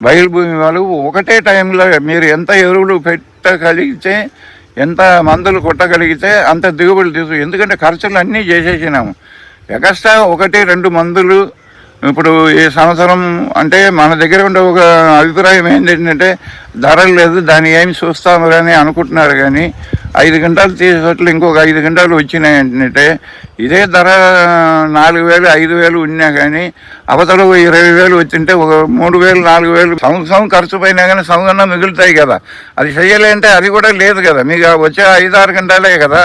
బయలు భూమి వాళ్ళు ఒకటే టైంలో మీరు ఎంత ఎరువులు పెట్టగలిగితే ఎంత మందులు కొట్టగలిగితే అంత దిగుబడి తీసు ఎందుకంటే ఖర్చులు అన్నీ చేసేసినాము. ఎక్స్ట్రా ఒకటి రెండు మందులు ఇప్పుడు ఈ సంవత్సరం అంటే మన దగ్గర ఉండే ఒక అభిప్రాయం ఏంటంటే ధరలు లేదు దాన్ని ఏమి చూస్తాము అని అనుకుంటున్నారు కానీ ఐదు గంటలు తీసేటట్లు ఇంకొక ఐదు గంటలు వచ్చినాయి ఏంటంటే ఇదే ధర నాలుగు వేలు ఐదు వేలు ఉన్నా కానీ అవతల ఇరవై వేలు వచ్చింటే ఒక మూడు వేలు నాలుగు వేలు సంవత్సరం ఖర్చు పోయినా కానీ సంవత్సరం మిగులుతాయి కదా. అది చేయాలంటే అది కూడా లేదు కదా. మీకు వచ్చే ఐదు ఆరు గంటలే కదా.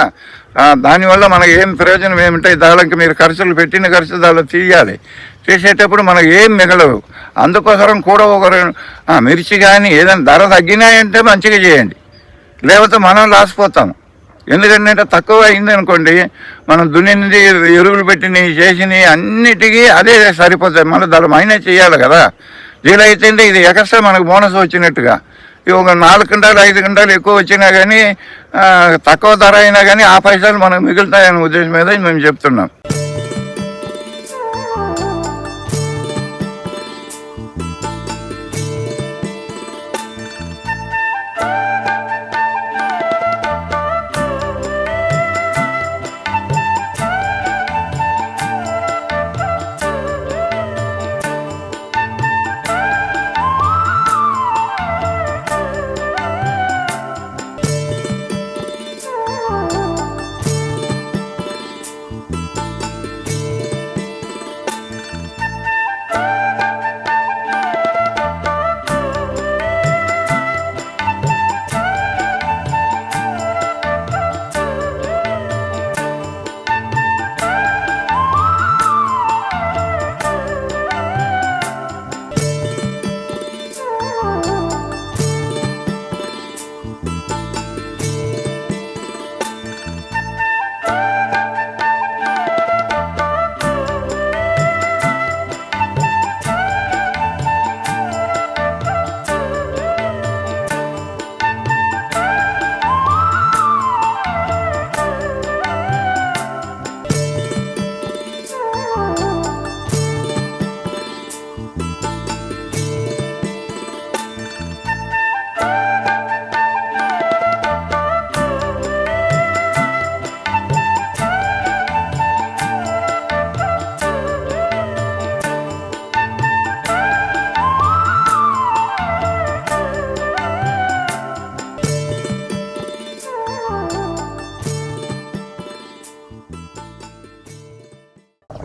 దానివల్ల మనకి ఏం ప్రయోజనం ఏమిటో దానికి మీరు ఖర్చులు పెట్టిన ఖర్చు దానిలో తీయాలి. చేసేటప్పుడు మనకు ఏం మిగలవు. అందుకోసం కూడా ఒక మిర్చి కానీ ఏదైనా ధర తగ్గినాయంటే మంచిగా చేయండి. లేకపోతే మనం లాసిపోతాము ఎందుకంటే తక్కువ అయింది అనుకోండి మనం దున్నింది ఎరువులు పెట్టినవి చేసినవి అన్నిటికీ అదే సరిపోతాయి. మళ్ళీ దాని మైనస్ చేయాలి కదా. దీని అయితే ఇది ఎక్స్ట్రా మనకు బోనస్ వచ్చినట్టుగా. ఒక నాలుగు గంటలు ఐదు గంటలు ఎక్కువ వచ్చినా కానీ తక్కువ ధర అయినా కానీ ఆ పైసలు మనకు మిగులుతాయనే ఉద్దేశం మీద మేము చెప్తున్నాం.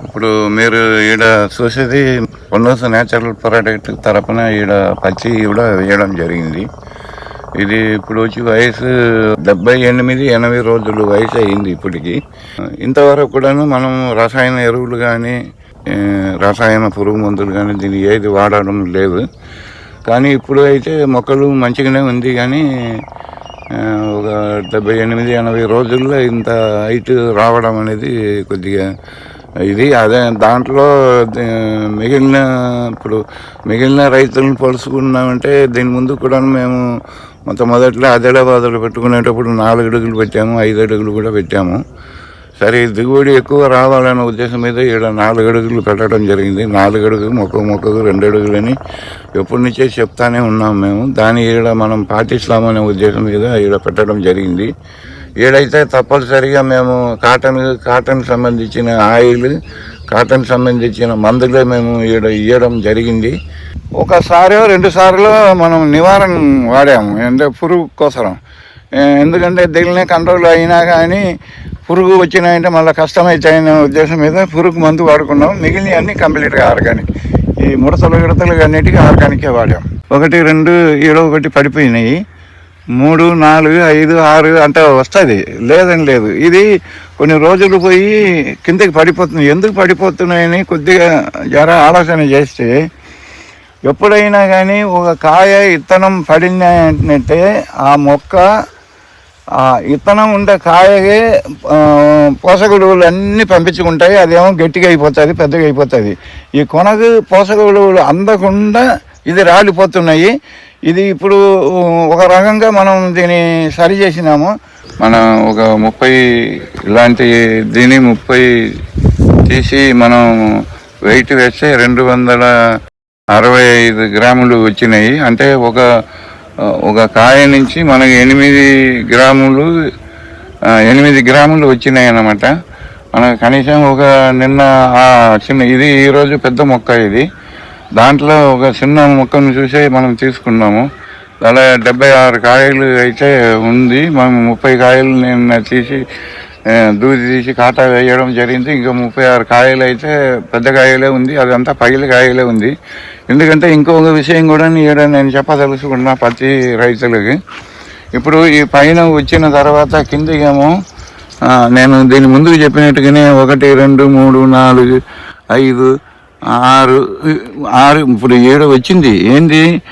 ఇప్పుడు మీరు ఈడ చూసేది పొన్నోసు నేచురల్ ప్రాడక్ట్ తరపున ఈడ పచ్చి కూడా వేయడం జరిగింది. ఇది ఇప్పుడు వచ్చి వయసు డెబ్బై ఎనిమిది ఎనభై రోజులు వయసు అయింది ఇప్పటికి. ఇంతవరకు కూడాను మనం రసాయన ఎరువులు కానీ రసాయన పురుగు మందులు కానీ దీన్ని ఏది వాడడం లేదు. కానీ ఇప్పుడు అయితే మొక్కలు మంచిగానే ఉంది కానీ ఒక డెబ్బై ఎనిమిది ఎనభై రోజుల్లో ఇంత హైట్ రావడం అనేది కొద్దిగా ఇది అదే దాంట్లో మిగిలిన ఇప్పుడు మిగిలిన రైతులను పోల్చుకున్నామంటే దీని ముందు కూడా మేము మొట్టమొదట్లో మొదట్లో ఆదిలాబాద్లో పెట్టుకునేటప్పుడు నాలుగు అడుగులు పెట్టాము ఐదు అడుగులు కూడా పెట్టాము. సరే దిగుబడి ఎక్కువ రావాలనే ఉద్దేశం మీద ఇక్కడ నాలుగు అడుగులు పెట్టడం జరిగింది. నాలుగు అడుగులు మొక్క మొక్కకు రెండు అడుగులని ఎప్పటి నుంచే చెప్తానే ఉన్నాం మేము. దాన్ని ఈడ మనం పాటిస్తామనే ఉద్దేశం మీద ఈడ పెట్టడం జరిగింది. ఈడైతే తప్పనిసరిగా మేము కాటన్ కాటన్ సంబంధించిన ఆయిల్ కాటన్ సంబంధించిన మందులే మేము ఈడ ఇవ్వడం జరిగింది. ఒకసారి రెండు సార్లు మనం నివారణ వాడాము అంటే పురుగు కోసరం. ఎందుకంటే దిగులనే కంట్రోల్ అయినా కానీ పురుగు వచ్చినాయంటే మళ్ళీ కష్టమైతాయనే ఉద్దేశం మీద పురుగు మందు వాడుకున్నాం. మిగిలిన అన్ని కంప్లీట్గా ఆర్గానిక్. ఈ ముడతలు గిడతలు అన్నిటికీ ఆర్గానికే వాడాం. ఒకటి రెండు ఏడో ఒకటి పడిపోయినాయి. మూడు నాలుగు ఐదు ఆరు అంటే వస్తుంది. లేదని లేదు. ఇది కొన్ని రోజులు పోయి కిందకి పడిపోతుంది. ఎందుకు పడిపోతున్నాయని కొద్దిగా జర ఆలోచన చేస్తే ఎప్పుడైనా కానీ ఒక కాయ ఇత్తనం పడిందంటే ఆ మొక్క ఆ ఇత్తనం ఉండే కాయగే పోషకుడువులు పోషక అన్నీ పంపించుకుంటాయి. అదేమో గట్టిగా అయిపోతుంది పెద్దగా అయిపోతుంది. ఈ కొనకు పోషక విలువలు అందకుండా ఇది రాలిపోతున్నాయి. ఇది ఇప్పుడు ఒక రకంగా మనం దీన్ని సరి చేసినాము. మనం ఒక ముప్పై ఇలాంటి దీని ముప్పై తీసి మనం వెయిట్ వేస్తే రెండు వందల అరవై ఐదు గ్రాములు వచ్చినాయి. అంటే ఒక ఒక కాయ నుంచి మనకి ఎనిమిది గ్రాములు ఎనిమిది గ్రాములు వచ్చినాయి అన్నమాట. మనకు కనీసం ఒక నిన్న చిన్న ఇది ఈరోజు పెద్ద మొక్క ఇది. దాంట్లో ఒక చిన్న మొక్కను చూసే మనం తీసుకున్నాము. అలా డెబ్బై ఆరు కాయలు అయితే ఉంది. మనం ముప్పై కాయలు నేను తీసి దూది తీసి కాటా వేయడం జరిగింది. ఇంకా ముప్పై ఆరు కాయలు అయితే పెద్ద కాయలే ఉంది. అదంతా పగిలి కాయలే ఉంది. ఎందుకంటే ఇంకొక విషయం కూడా ఈడ నేను చెప్పదలుచుకున్నా ప్రతి రైతులకి. ఇప్పుడు ఈ పైన వచ్చిన తర్వాత కిందకేమో నేను దీని ముందుకు చెప్పినట్టుగానే ఒకటి రెండు మూడు నాలుగు ఐదు ఆరు ఆరు ఇప్పుడు ఏడు వచ్చింది. ఏంది?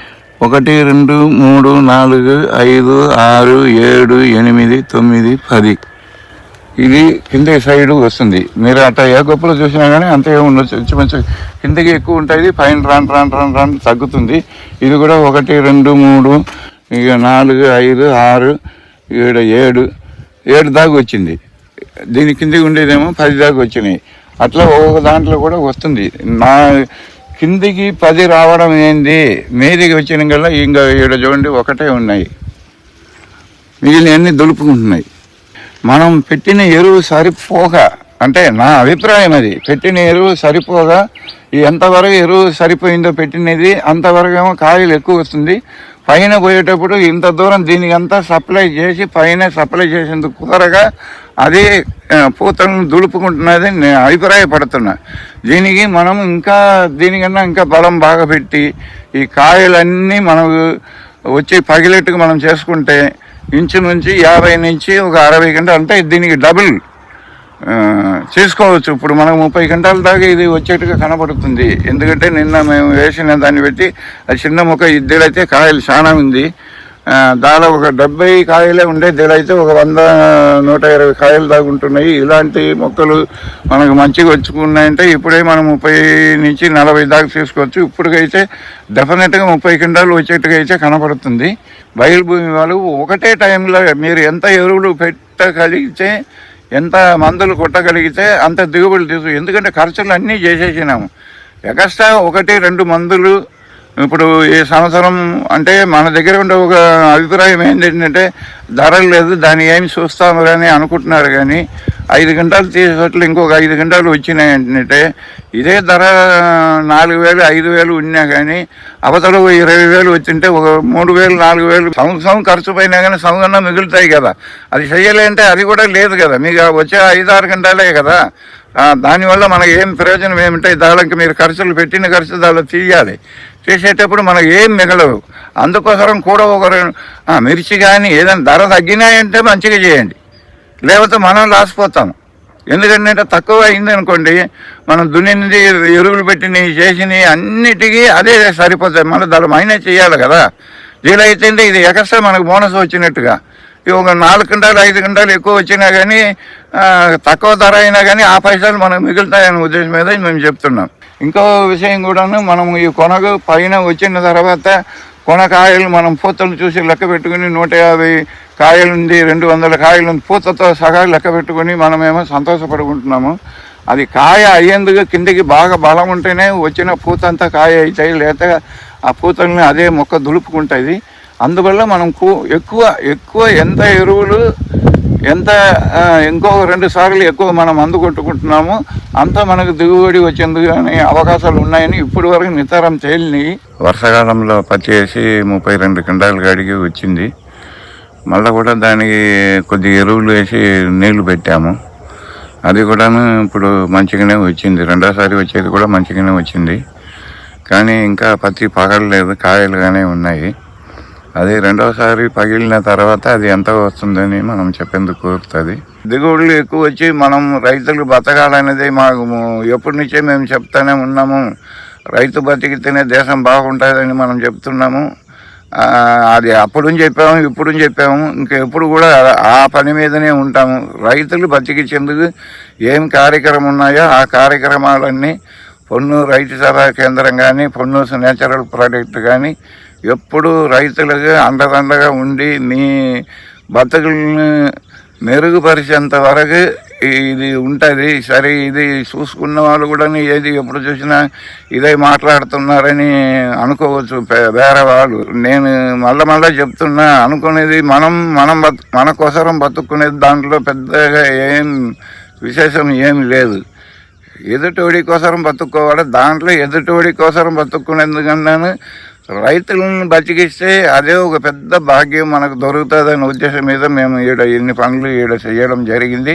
ఒకటి రెండు మూడు నాలుగు ఐదు ఆరు ఏడు ఎనిమిది తొమ్మిది పది. ఇది కింద సైడ్ వస్తుంది. మీరు అట్ట ఏ గొప్పలు చూసినా కానీ అంతే ఉండొచ్చు. మంచి కిందకి ఎక్కువ ఉంటుంది పైన రాను రాను రాను రాను తగ్గుతుంది. ఇది కూడా ఒకటి రెండు మూడు ఇక నాలుగు ఐదు ఆరు ఏడు ఏడు. ఏడు దాకా వచ్చింది. దీని కిందకి ఉండేదేమో పది దాకా వచ్చినాయి. అట్లా ఒక్కొక్క దాంట్లో కూడా వస్తుంది. నా కిందికి పది రావడం ఏంది? మీదికి వచ్చిన కల్లా ఇంకా ఏడు చూడండి ఒకటే ఉన్నాయి. మిగిలినవన్నీ దులుపుకుంటున్నాయి. మనం పెట్టిన ఎరువు సరిపోక అంటే నా అభిప్రాయం అది పెట్టిన ఎరువు సరిపోగా ఎంతవరకు ఎరువు సరిపోయిందో పెట్టినది అంతవరకు ఏమో కాయలు ఎక్కువ వస్తుంది. పైన పోయేటప్పుడు ఇంత దూరం దీనికంతా సప్లై చేసి పైన సప్లై చేసేందుకు కుదరగా అదే పూతలను దులుపుకుంటున్నది నేను అభిప్రాయపడుతున్నా. దీనికి మనం ఇంకా దీనికన్నా ఇంకా బలం బాగా పెట్టి ఈ కాయలన్నీ మనకు వచ్చి పగిలేట్టుగా మనం చేసుకుంటే ఇంచు నుంచి యాభై నుంచి ఒక అరవై గంటలు అంటే దీనికి డబుల్ చేసుకోవచ్చు. ఇప్పుడు మనకు ముప్పై గంటల దాకా ఇది వచ్చేట్టుగా కనబడుతుంది. ఎందుకంటే నిన్న మేము వేసిన దాన్ని బట్టి అది చిన్న మొక్క ఇద్దరైతే కాయలు చాలా ఉంది. దాదాపు ఒక డెబ్బై కాయలే ఉండే దీలైతే ఒక వంద నూట ఇరవై కాయలు దాకా ఉంటున్నాయి. ఇలాంటి మొక్కలు మనకు మంచిగా వచ్చుకున్నాయంటే ఇప్పుడే మనం ముప్పై నుంచి నలభై దాకా తీసుకోవచ్చు ఇప్పటికైతే డెఫినెట్గా ముప్పై కింటాలు వచ్చేట్టుగా అయితే కనపడుతుంది. బయలుభూమి వాళ్ళు ఒకటే టైంలో మీరు ఎంత ఎరువులు పెట్టగలిగితే ఎంత మందులు కొట్టగలిగితే అంత దిగుబడి తీసు ఎందుకంటే ఖర్చులు అన్నీ చేసేసినాము. ఎగస్ట్రా ఒకటి రెండు మందులు ఇప్పుడు ఈ సంవత్సరం అంటే మన దగ్గర ఉండే ఒక అభిప్రాయం ఏంటంటే ధరలు లేదు దాన్ని ఏమి చూస్తాము అని అనుకుంటున్నారు కానీ ఐదు గంటలు తీసేటట్లు ఇంకొక ఐదు గంటలు వచ్చినాయి ఏంటంటే ఇదే ధర నాలుగు వేలు ఐదు వేలు ఉన్నా కానీ అవతల ఇరవై వేలు వచ్చింటే ఒక మూడు వేలు నాలుగు వేలు సంవత్సరం ఖర్చు పోయినా కానీ సంవత్సరం మిగులుతాయి కదా. అది చేయాలంటే అది కూడా లేదు కదా. మీకు వచ్చే ఐదు ఆరు గంటలే కదా. దానివల్ల మనకి ఏం ప్రయోజనం ఏమిటో దానికి మీరు ఖర్చులు పెట్టిన ఖర్చు దానిలో తీయాలి. చేసేటప్పుడు మనకు ఏం మిగలవు. అందుకోసం కూడా ఒక మిర్చి కానీ ఏదైనా ధర తగ్గినాయంటే మంచిగా చేయండి. లేకపోతే మనం లాసిపోతాం. ఎందుకంటే తక్కువ అయింది అనుకోండి మనం దున్నినది ఎరువులు పెట్టినవి చేసినవి అన్నిటికీ అదే సరిపోతాయి. మళ్ళీ దాని మైనస్ చేయాలి కదా. వీలైతే ఇది ఎక్స్ట్రా మనకు బోనస్ వచ్చినట్టుగా. ఒక నాలుగు గంటలు ఐదు గంటలు ఎక్కువ వచ్చినా కానీ తక్కువ ధర అయినా కానీ ఆ పైసలు మనకు మిగులుతాయనే ఉద్దేశం మీద మేము చెప్తున్నాం. ఇంకో విషయం కూడాను మనం ఈ కొనకు పైన వచ్చిన తర్వాత కొన కాయలు మనం పూతలు చూసి లెక్క పెట్టుకుని నూట యాభై కాయలు ఉంది రెండు వందల కాయలు ఉంది పూతతో సగా లెక్క పెట్టుకుని మనమేమో సంతోషపడుకుంటున్నాము. అది కాయ అయ్యేందుకు కిందికి బాగా బలం ఉంటేనే వచ్చిన పూత అంతా కాయ అవుతాయి లేకపోతే ఆ పూతల్ని అదే మొక్క దులుపుకుంటుంది. అందువల్ల మనం కూ- ఎక్కువ ఎక్కువ ఎంత ఎరువులు ఎంత ఇంకొక ఇంకో రెండు సార్లు ఎక్కువ మనం మందు కొట్టుకుంటున్నాము అంత మనకు దిగుబడి వచ్చేందుకు అవకాశాలు ఉన్నాయని ఇప్పటి వరకు నితారం చేయలేని వర్షాకాలంలో పత్తి వేసి ముప్పై రెండు కింటాలు కాడికి వచ్చింది. మళ్ళీ కూడా దానికి కొద్ది ఎరువులు వేసి నీళ్ళు పెట్టాము. అది కూడాను ఇప్పుడు మంచిగానే వచ్చింది. రెండోసారి వచ్చేది కూడా మంచిగానే వచ్చింది. కానీ ఇంకా పత్తి పగలలేదు కాయలుగానే ఉన్నాయి. అది రెండోసారి పగిలిన తర్వాత అది ఎంత వస్తుందని మనం చెప్పేందుకు కోరుతుంది దిగుబడులు ఎక్కువ వచ్చి మనం రైతులు బతకాలనేది మాకు ఎప్పటి నుంచే మేము చెప్తానే ఉన్నాము. రైతు బతికితేనే దేశం బాగుంటుందని మనం చెప్తున్నాము. అది అప్పుడు చెప్పాము ఇప్పుడు చెప్పాము. ఇంకా ఎప్పుడు కూడా ఆ పని మీదనే ఉంటాము. రైతులు బతికించేందుకు ఏం కార్యక్రమం ఉన్నాయో ఆ కార్యక్రమాలన్నీ పొన్ను రైతు సభా కేంద్రం కానీ పొన్నూసు నేచురల్ ప్రాడక్ట్ కానీ ఎప్పుడు రైతులకు అండదండగా ఉండి మీ బతుకుల్ని మెరుగుపరిచేంత వరకు ఇది ఉంటుంది. సరే ఇది చూసుకున్న వాళ్ళు కూడా ఏది ఎప్పుడు చూసినా ఇదే మాట్లాడుతున్నారని అనుకోవచ్చు వేరే వాళ్ళు. నేను మళ్ళా మళ్ళీ చెప్తున్నా అనుకునేది మనం మనం బతు మన కోసరం బతుక్కునేది దాంట్లో పెద్దగా ఏం విశేషం ఏమి లేదు. ఎదుటోడి కోసరం బతుక్కోవాలి దాంట్లో ఎదుటోడి కోసరం బతుక్కునేందుకన్నాను రైతులను బతికిస్తే అదే ఒక పెద్ద భాగ్యం మనకు దొరుకుతుందనే ఉద్దేశం మీద మేము ఈడ ఇన్ని పనులు ఈడ చేయడం జరిగింది.